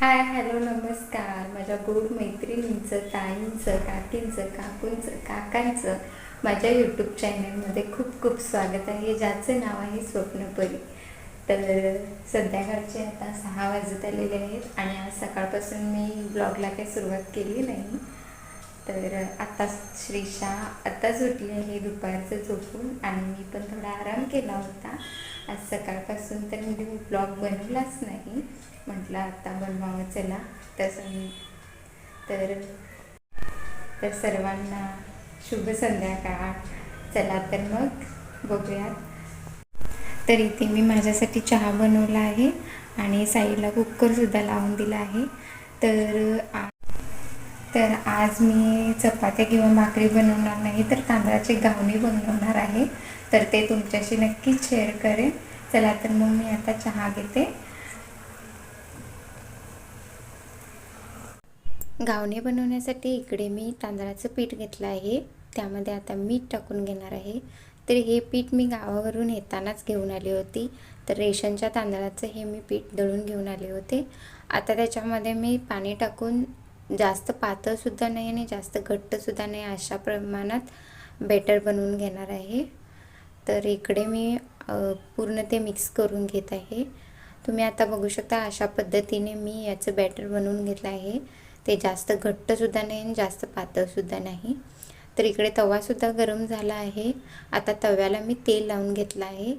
Hi hello नमस्कार. माझ्या गोड मैत्रिणींचं ताईंचं काकींचं काकूंचं काकांचं माझ्या यूट्यूब चॅनलमध्ये खूप खूप स्वागत आहे. ज्याचं नाव आहे स्वप्नपरी. तर संध्याकाळचे आता सहा वाजत आलेले आहेत आणि आज सकाळपासून मी ब्लॉगला काही सुरुवात केली नाही. तर आत्ताच श्रीषा आत्ताच उठली आहे दुपारचं झोपून आणि मी पण थोडा आराम केला होता. आज सकाळपासून तर मी ब्लॉग बनवलाच नाही. म्हटलं आता बनवावं चला. तसं तर तर सर्वांना शुभ संध्याकाळ. चला तर मग बघूयात. तर इथे मी माझ्यासाठी चहा बनवला आहे आणि साईडला कुकरसुद्धा लावून दिला आहे. तर तर आज मी चपात्या किंवा भाकरी बनवणार नाही तर तांदळाचे गावणी बनवणार आहे. तर ते तुमच्याशी नक्कीच शेअर करेन. चला तर मग मी आता चहा घेते. गावणी बनवण्यासाठी इकडे मी तांदळाचं पीठ घेतलं आहे. त्यामध्ये आता मीठ टाकून घेणार आहे. तर हे पीठ मी गावावरून येतानाच घेऊन आली होती. तर रेशनच्या तांदळाचं हे मी पीठ दळून घेऊन आले होते. आता त्याच्यामध्ये मी पाणी टाकून जास्त पातळसुद्धा नाही आणि जास्त घट्टसुद्धा नाही अशा प्रमाणात बेटर बनवून घेणार आहे. तर इकडे मी पूर्ण ते मिक्स करून घेत आहे. तुम्ही आता बघू शकता अशा पद्धतीने मी याचं बॅटर बनवून घेतलं आहे. ते जास्त घट्टसुद्धा नाही आणि जास्त पातळसुद्धा नाही. तर इकडे तवासुद्धा गरम झाला आहे. आता तव्याला मी तेल लावून घेतलं आहे.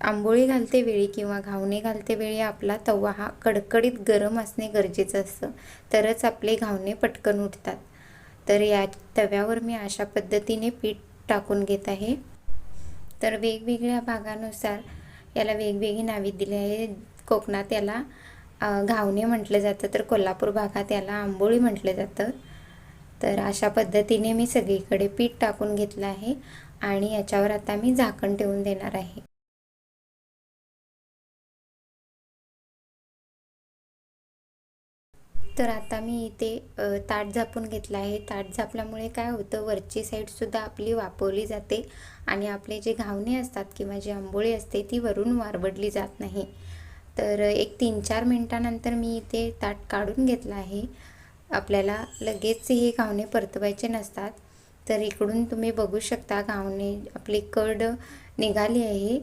आंबोळी घालते वेळी किंवा घावणे घालते वेळी आपला तवा हा कडकडीत गरम असणे गरजेचं असतं. तरच आपले घावणे पटकन उठतात. तर या तव्यावर मी अशा पद्धतीने पीठ टाकून घेत आहे. तर वेगवेगळ्या भागानुसार याला वेगवेगळी नावे दिली आहे. कोकणात याला घावणे म्हटलं जातं तर कोल्हापूर भागात याला आंबोळी म्हटलं जातं. तर अशा पद्धतीने मी सगळीकडे पीठ टाकून घेतलं आहे आणि याच्यावर आता मी झाकण ठेवून देणार आहे. तर आता मी इथे ताट झापून घेतलं आहे. ताट झापल्यामुळे काय होतं वरची साईडसुद्धा आपली वापरली जाते आणि आपले जे घावणे असतात किंवा जी आंबोळी असते ती वरून वारबडली जात नाही. तर एक तीन चार मिनटानंतर मी इथे ताट काढून घेतलं आहे. आपल्याला लगेच हे घावणे परतवायचे नसतात. तर इकडून तुम्ही बघू शकता घावणे आपली कड निघाली आहे.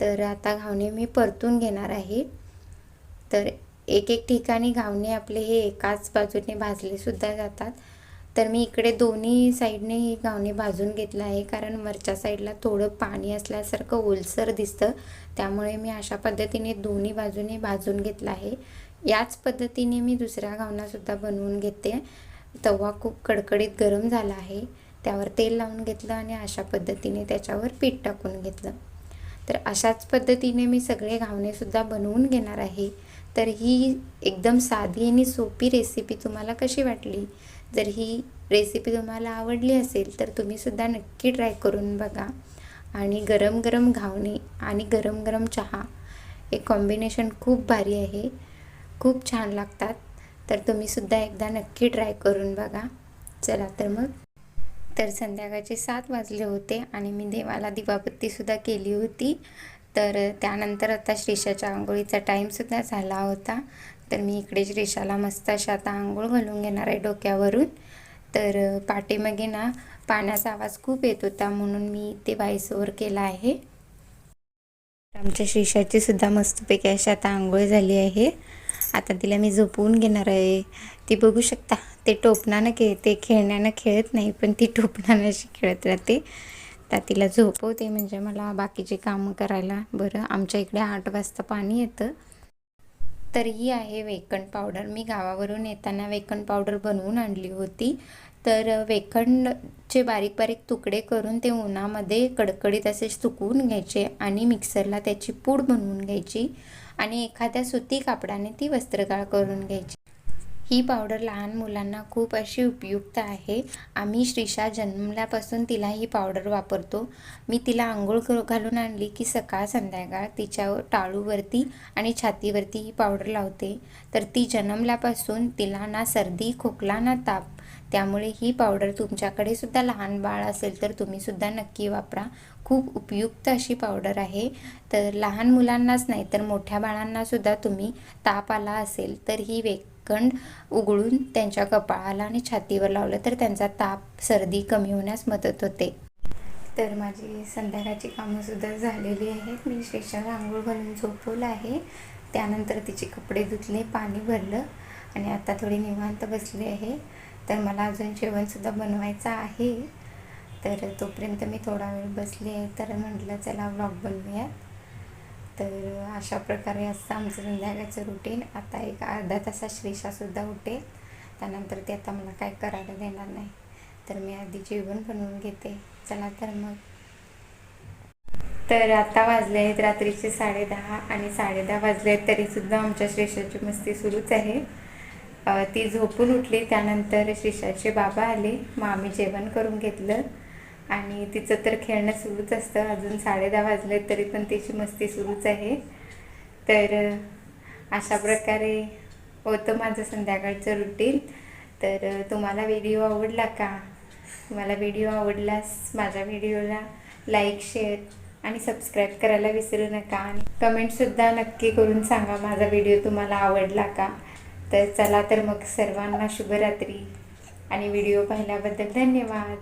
तर आता घावणे मी परतून घेणार आहे. तर एक एक ठिकाणी घावणे आपले हे एकाच बाजूने भाजले सुद्धा जातात. तर मी इकडे दोन्ही साईडने हे घावणे भाजून घेतलं आहे. कारण वरच्या साईडला थोडं पाणी असल्यासारखं ओलसर दिसतं. त्यामुळे मी अशा पद्धतीने दोन्ही बाजूने भाजून घेतलं आहे. याच पद्धतीने मी दुसऱ्या घावनासुद्धा बनवून घेते. तवा खूप कडकडीत गरम झाला आहे. त्यावर तेल लावून घेतलं आणि अशा पद्धतीने त्याच्यावर पीठ टाकून घेतलं. तर अशाच पद्धतीने मी सगळे घावणेसुद्धा बनवून घेणार आहे. तर ही एकदम साधी आणि सोपी रेसिपी तुम्हाला कशी वाटली? जर ही रेसिपी तुम्हाला आवडली असेल तर तुम्हीसुद्धा नक्की ट्राय करून बघा. आणि गरम गरम घावणे आणि गरम गरम चहा हे कॉम्बिनेशन खूप भारी आहे. खूप छान लागतात. तर तुम्हीसुद्धा एकदा नक्की ट्राय करून बघा. चला तर मग. तर संध्याकाळचे सात वाजले होते आणि मी देवाला दिवाबत्तीसुद्धा केली होती. तर त्यानंतर आता श्रीषाच्या आंघोळीचा टाईमसुद्धा झाला होता. तर मी इकडे श्रीषाला मस्त अशा आता आंघोळ घालून घेणार आहे डोक्यावरून. तर पाठीमागे ना पाण्याचा आवाज खूप येत होता म्हणून मी ते वाईसवर केला आहे. आमच्या श्रीषाची सुद्धा मस्तपैकी अशी आता आंघोळ झाली आहे. आता तिला मी झोपवून घेणार आहे. ती बघू शकता ते टोपणानं खेळते खेळण्यानं खेळत नाही पण ती टोपणानं अशी खेळत राहते. तर तिला झोपवते म्हणजे मला बाकीचे कामं करायला. बरं आमच्या इकडे आठ वाजता पाणी येतं. तर ही आहे वेकण पावडर. मी गावावरून येताना वेकण पावडर बनवून आणली होती. तर वेखंडचे बारीक बारीक तुकडे करून ते उन्हामध्ये कडकडीत असे सुकवून घ्यायचे आणि मिक्सरला त्याची पूड बनवून घ्यायची. आणि एखाद्या सुती कापडाने ती वस्त्रगाळ करून घ्यायची. ही पावडर लहान मुलांना खूप अशी उपयुक्त आहे. आम्ही श्रीषा जन्मल्यापासून तिला ही पावडर वापरतो. मी तिला आंघोळ घालून आणली की सकाळ संध्याकाळ तिच्या टाळूवरती आणि छातीवरती ही पावडर लावते. तर ती जन्मल्यापासून तिला ना सर्दी खोकला ना ताप. त्यामुळे ही पावडर तुमच्याकडे सुद्धा लहान बाळ असेल तर तुम्ही सुद्धा नक्की वापरा. खूप उपयुक्त अशी पावडर आहे. तर लहान मुलांनाच नाही तर मोठ्या बाळांना सुद्धा तुम्ही ताप आला असेल तर ही वेग वेकंड उघडून त्यांच्या कपाळाला आणि छातीवर लावलं तर त्यांचा ताप सर्दी कमी होण्यास मदत होते. तर माझी संध्याकाळची कामंसुद्धा झालेली आहेत. मी श्रेषाला आंघोळ घालून झोपवलं आहे. त्यानंतर तिचे कपडे धुतले पाणी भरलं आणि आता थोडी निवांत बसली आहे. तर मला अजून जेवणसुद्धा बनवायचं आहे. तर तोपर्यंत मी थोडा वेळ बसली आहे. तर म्हटलं चला व्लॉग बनवूयात. तर अशा प्रकारे असतं आमचं संध्याकाळचं रुटीन आता एक अर्धा तासात श्रीषासुद्धा उठेल त्यानंतर ते आता मला काय करायला देणार नाही. तर मी आधी जेवण बनवून घेते. चला तर मग. तर आता वाजले आहेत रात्रीचे साडेदहा आणि साडेदहा वाजले आहेत तरीसुद्धा आमच्या श्रेषाची मस्ती सुरूच आहे. ती झोपून उठली. त्यानंतर श्रीशाचे बाबा आले. मग आम्ही जेवण करून घेतलं. आणि तिचं तर खेळणं सुरूच असतं. अजून साडेदहा वाजले तरी पण तिची मस्ती सुरूच आहे. तर अशा प्रकारे होतं माझं संध्याकाळचं रुटीन तर तुम्हाला व्हिडिओ आवडला का? तुम्हाला व्हिडिओ आवडल्यास माझ्या व्हिडिओला लाईक शेअर आणि सबस्क्राईब करायला विसरू नका. आणि कमेंटसुद्धा नक्की करून सांगा माझा व्हिडिओ तुम्हाला आवडला का? तर चला तर मग सर्वांना शुभरात्री. आणि व्हिडिओ पाहिल्याबद्दल धन्यवाद.